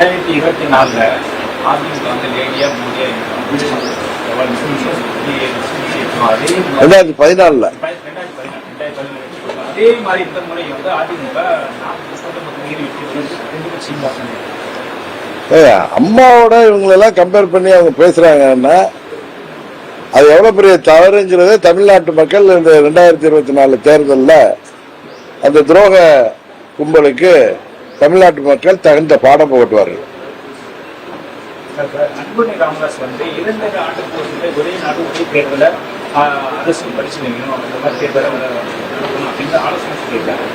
ரெண்டாயிரத்தி இருபத்தி நாலுல அதிமுக வந்து லேடியா மோடியா ரெண்டாயிரத்தி பதினாலுல அதே மாதிரி இந்த முறை வந்து அதிமுக அம்மாவோட இவங்களெல்லாம் கம்பேர் பண்ணி அவங்க பேசுறாங்கன்னா அது எவ்வளவு பெரிய தவறுங்கிறத தமிழ்நாட்டு மக்கள் இந்த ரெண்டாயிரத்தி இருபத்தி நாலு தேர்தல்ல அந்த துரோக கும்பலுக்கு தமிழ்நாட்டு மக்கள் தகுந்த பாடம் புகட்டுவார்கள். அன்புமணி ராமதாஸ் வந்து இரண்டு ஆண்டுக்கு ஒரு முறை ஒரே நாடு ஒரே தேர்தல அரசு பரிசீலிக்கணும் அந்த மாதிரி தேர்தலை நடத்தணும் அப்படின்னு ஆலோசனை சொல்லியிருக்காங்க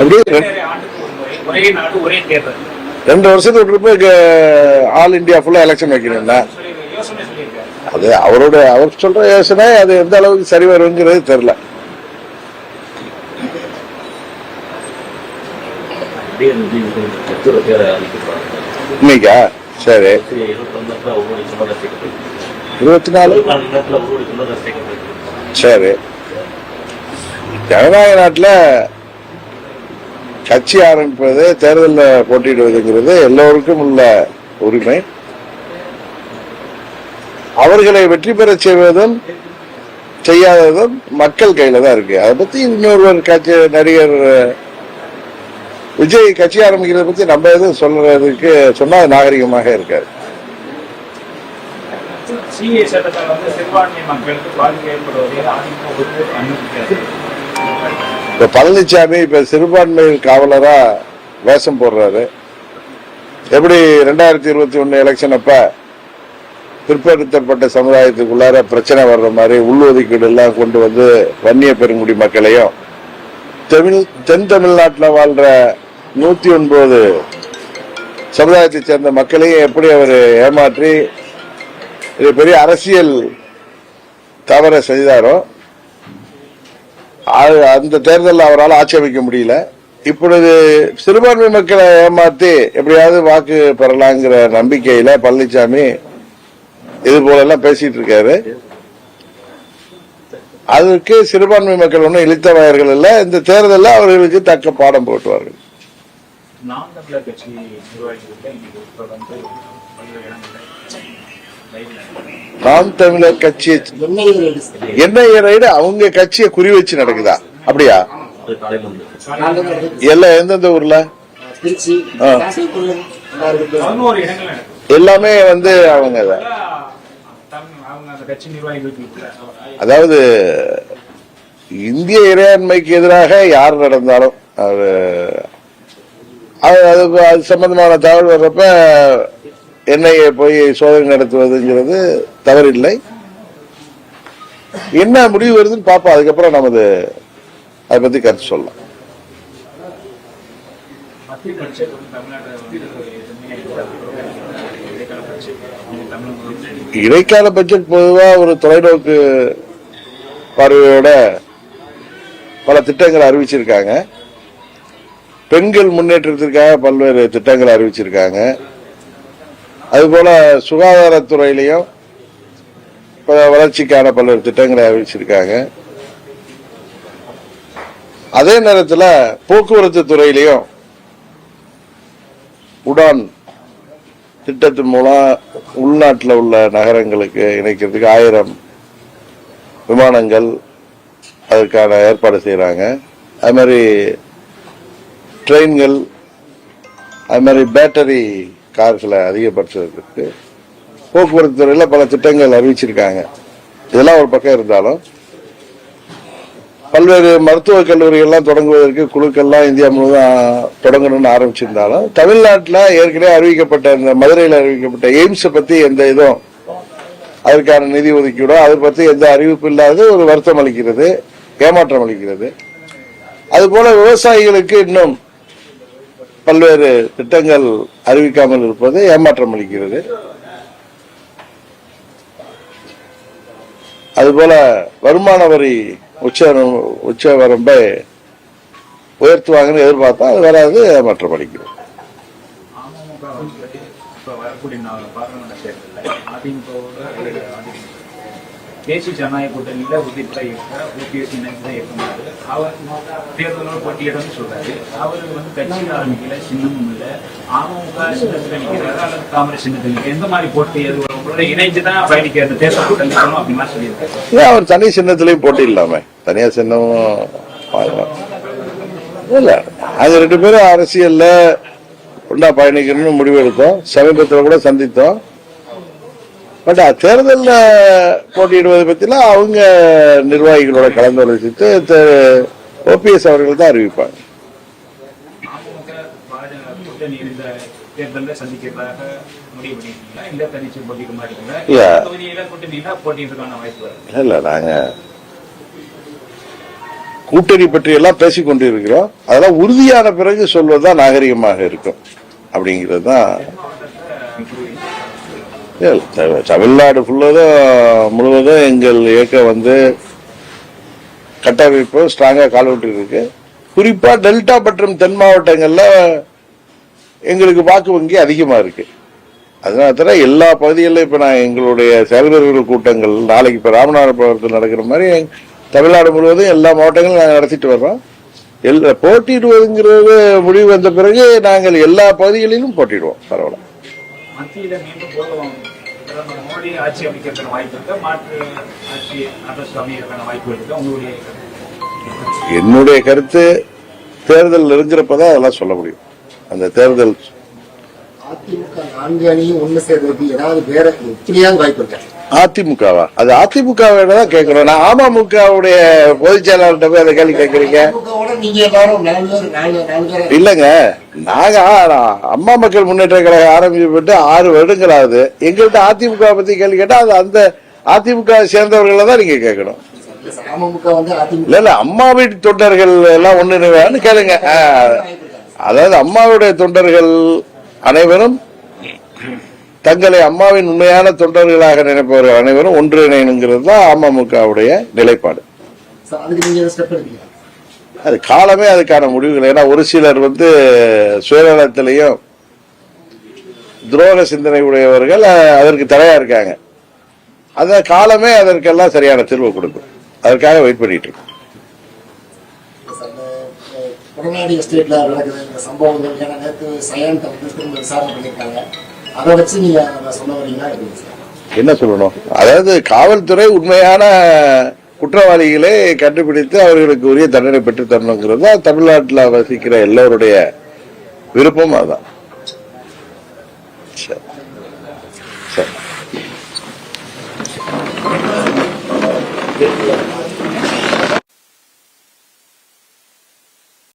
எப்படி? இரண்டரை ஆண்டுக்கு ஒரு முறை ஒரே நாடு ஒரே தேர்தல் ரெண்டு வருஷத்துக்கு ஆல் இந்தியா ஃபுல்லா எலெக்ஷன் வைக்கணும்னா அது அவரோட அவர் சொல்ற யோசனை அது எந்த அளவுக்கு சரி வருங்கிறது தெரியல அப்படியே வந்து இது எத்தனை பேரை அழிக்கிறாங்க இன்னைக்கா? சரி. இருபத்தி நாலு சரி. ஜனநாயக நாட்டுல கட்சி ஆரம்பிப்பது தேர்தலில் போட்டியிடுவதுங்கிறது எல்லோருக்கும் உள்ள உரிமை. அவர்களை வெற்றி பெறச் செய்வதும் செய்யாததும் மக்கள் கையில தான் இருக்கு. அதை பத்தி இன்னொருவர் கட்சி நடிகர் விஜய் கட்சி ஆரம்பிக்கிறத பத்தி நம்ம எதுவும் சொல்றதுக்கு சொன்னா நாகரிகமாக இருக்காது. இப்ப பழனிசாமி இப்ப சிறுபான்மை காவலரா வேஷம் போடுறாரு. எப்படி ரெண்டாயிரத்தி இருபத்தி ஒண்ணு எலெக்ஷன் அப்ப பிற்படுத்தப்பட்ட சமுதாயத்துக்குள்ளார பிரச்சனை வர்ற மாதிரி உள்ஒதுக்கீடு எல்லாம் கொண்டு வந்து வன்னிய பெருங்குடி மக்களையும் தமிழ் தென் தமிழ்நாட்டில் வாழ்ற நூத்தி ஒன்பது சமுதாயத்தைச் சேர்ந்த மக்களையும் எப்படி அவர் ஏமாற்றி இது பெரிய அரசியல் தவற செய்தாரோ அது- அந்த தேர்தலில் அவரால் ஆட்சேபிக்க முடியல. இப்பொழுது சிறுபான்மை மக்களை ஏமாத்தி எப்படியாவது வாக்கு பெறலாங்கிற நம்பிக்கையில பழனிசாமி இது போலெல்லாம் பேசிட்டு இருக்காரு. அதற்கு சிறுபான்மை மக்கள் ஒன்றும் இழித்தவாயர்கள் இல்லை. இந்த தேர்தலில் அவர்களுக்கு தக்க பாடம் போட்டுவார்கள் நாம் தமிழர் கட்சி நிர்வாகிகளுக்கு இன்னைக்கு தொடர்ந்து பல்வேறு இடங்களில் லைவ்ல நாம் தமிழர் கட்சி என்ஐஏ ரைடு அவங்க கட்சியை குறி வச்சு நடக்குதா? அப்படியா? எல்லாம் எந்தெந்த ஊர்ல? எல்லாமே வந்து அவங்க. அதாவது இந்திய இறையாண்மைக்கு எதிராக யார் நடந்தாலும் அது அது அது அது சம்பந்தமான தகவல் வர்றப்ப என்ஐஏ போய் சோதனை நடத்துவதுங்கிறது தவறில்லை. என்ன முடிவு வருதுன்னு பார்ப்போம். அதுக்கப்புறம் நமது அதை பத்தி கருத்து சொல்லலாம். இடைக்கால பட்ஜெட் இது தமிழ் முதலமைச்சர் இடைக்கால பட்ஜெட் பொதுவா ஒரு தொலைநோக்கு பார்வையோட பல திட்டங்களை அறிவிச்சிருக்காங்க. பெண்கள் முன்னேற்றத்திற்காக பல்வேறு திட்டங்களை அறிவிச்சிருக்காங்க. அதுபோல சுகாதாரத்துறையிலையும் வளர்ச்சிக்கான பல்வேறு திட்டங்களை அறிவிச்சிருக்காங்க. அதே நேரத்தில் போக்குவரத்து துறையிலையும் உடான் திட்டத்தின் மூலம் உள்நாட்டில் உள்ள நகரங்களுக்கு இணைக்கிறதுக்கு ஆயிரம் விமானங்கள் அதற்கான ஏற்பாடு செய்கிறாங்க அது மாதிரி ட்ரெயின்கள் அது மாதிரி பேட்டரி கார்களை அதிகப்படுத்துறதுக்கு போக்குவரத்து துறையில் பல திட்டங்கள் அறிவிச்சிருக்காங்க. இதெல்லாம் ஒரு பக்கம் இருந்தாலும் பல்வேறு மருத்துவக் கல்லூரிகள்லாம் தொடங்குவதற்கு குழுக்கள்லாம் இந்தியா முழுவதும் தொடங்கணும்னு ஆரம்பிச்சிருந்தாலும் தமிழ்நாட்டில் ஏற்கனவே அறிவிக்கப்பட்ட இந்த மதுரையில் அறிவிக்கப்பட்ட எய்ம்ஸை பற்றி எந்த இதுவும் அதற்கான நிதி ஒதுக்கீடோ அதை பற்றி எந்த அறிவிப்பு இல்லாத ஒரு வருத்தம் அளிக்கிறது ஏமாற்றம் அளிக்கிறது. அதுபோல விவசாயிகளுக்கு இன்னும் பல்வேறு திட்டங்கள் அறிவிக்காமல் இருப்பது ஏமாற்றம் அளிக்கிறது. அதுபோல வருமான வரி உச்ச உச்ச வரம்பை உயர்த்துவாங்கன்னு எதிர்பார்த்தா அது வராது ஏமாற்றம் அளிக்கிறது. வரக்கூடிய நாலு பார்லிமெண்ட் தேர்தலில் அதிமுகவோட அதிமுக தேசிய ஜனநாயக கூட்டணியில உறுதிப்பட இருக்கிற ஓபிஎஸ் இணைந்த இயக்கமாரு அவர் தேர்தலோடு போட்டியிடன்னு சொல்றாரு. அவருக்கு வந்து கட்சியில் ஆரம்பிக்கல சின்னமும் இல்லை அமமுக சின்னத்தில் நிற்கிறாரு அல்லது காங்கிரஸ் சின்னத்தில் நிக்கிறாரு. எந்த மாதிரி போட்டி அது உங்களோட இணைஞ்சுதான் பயணிக்க அந்த தேர்தல் கூட்டணி சொல்லணும் அப்படின்லாம் சொல்லியிருக்காரு ஏன் அவர் தனி சின்னத்திலையும் போட்டி இல்லாம. தனியார் சின்னமும் இல்ல அது ரெண்டு பேரும் அரசியல்ல ஒன்றா பயணிக்கணும்னு முடிவு எடுத்தோம். சமீபத்தில் கூட சந்தித்தோம். பட் தேர்தலில் போட்டியிடுவதை பற்றிலாம் அவங்க நிர்வாகிகளோட கலந்தாலோசித்து ஓபிஎஸ் அவர்கள் தான் அறிவிப்பாங்க. இல்ல நாங்க கூட்டணி பற்றி எல்லாம் பேசிக் கொண்டிருக்கிறோம் அதெல்லாம் உறுதியான பிறகு சொல்வதுதான் நாகரிகமாக இருக்கும். அப்படிங்கிறது தான் தமிழ்நாடு ஃபுல்லாக முழுவதும் எங்கள் இயக்கம் வந்து கட்டமைப்பு ஸ்ட்ராங்காக கால் விட்டு இருக்கு குறிப்பாக டெல்டா மற்றும் தென் மாவட்டங்களில் எங்களுக்கு வாக்கு வங்கி அதிகமாக இருக்கு. அதனால தவிர எல்லா பகுதிகளிலும் இப்போ நான் எங்களுடைய செயல்வர்கள் கூட்டங்கள் நாளைக்கு இப்போ ராமநாதபுரத்தில் நடக்கிற மாதிரி தமிழ்நாடு முழுவதும் எல்லா மாவட்டங்களும் நாங்கள் நடத்திட்டு வர்றோம். எல்லா போட்டியிடுவதுங்கிறது முடிவு வந்த பிறகு நாங்கள் எல்லா பகுதிகளிலும் போட்டிடுவோம் பரவாயில்ல. மத்தியில மீண்டும் போதும் பிரதமர் மோடி ஆட்சி அமைக்கிறதுக்கான வாய்ப்பு இருக்கா? மாற்று ஆட்சி அரசு அமைக்கிறதுக்கான வாய்ப்பு இருக்கா? உங்களுடைய? என்னுடைய கருத்து தேர்தல் நெருங்குறப்பதான் அதெல்லாம் சொல்ல முடியும். அந்த தேர்தல் அதிமுக நான்கு அணியும் ஒண்ணு சேர்றதுக்கு ஏதாவது வேற எப்படியாவது வாய்ப்பு இருக்கா? அதிமுகவா? அது அதிமுக தான் கேட்கணும் நான் அமமுகவுடைய பொதுச் செயலாளர்கிட்ட போய் அதை கேள்வி கேட்கறீங்க? இல்லங்க. நாங்க அம்மா மக்கள் முன்னேற்ற கழகம் ஆரம்பிக்கப்பட்டு ஆறு வருடங்கள் ஆகுது எங்கள்கிட்ட அதிமுக பத்தி கேள்வி கேட்டா அது அந்த அதிமுக சேர்ந்தவர்களை தான் நீங்க கேட்கணும். இல்ல இல்ல அம்மா வீட்டு தொண்டர்கள் எல்லாம் ஒண்ணு கேளுங்க. அதாவது அம்மாவுடைய தொண்டர்கள் அனைவரும் தங்களை அம்மாவின் உண்மையான தொண்டர்களாக நினைப்பவர்கள் அனைவரும் ஒன்றிணைனுங்கிறது தான் அமமுகவுடைய நிலைப்பாடு. அது காலமே அதுக்கான முடிவுகள். ஏன்னா ஒரு சிலர் வந்து சுயநலத்திலையும் துரோக சிந்தனை உடையவர்கள் அதற்கு தடையா இருக்காங்க. அந்த காலமே அதற்கெல்லாம் சரியான தீர்வு கொடுக்கும். அதற்காக வெயிட் பண்ணிட்டு இருக்கோம். நடக்குது இந்த சம்பவங்கள் ஏன்னா நேற்று வந்து திரும்ப விசாரணை பண்ணியிருக்காங்க. அதை வச்சு நீங்க சொல்ல வரீங்களா என்ன சொல்லணும்? அதாவது காவல்துறை உண்மையான குற்றவாளிகளை கண்டுபிடித்து அவர்களுக்கு உரிய தண்டனை பெற்று தரணுங்கிறது தமிழ்நாட்டில் வசிக்கிற எல்லோருடைய விருப்பம் அதான் சரி. சரி.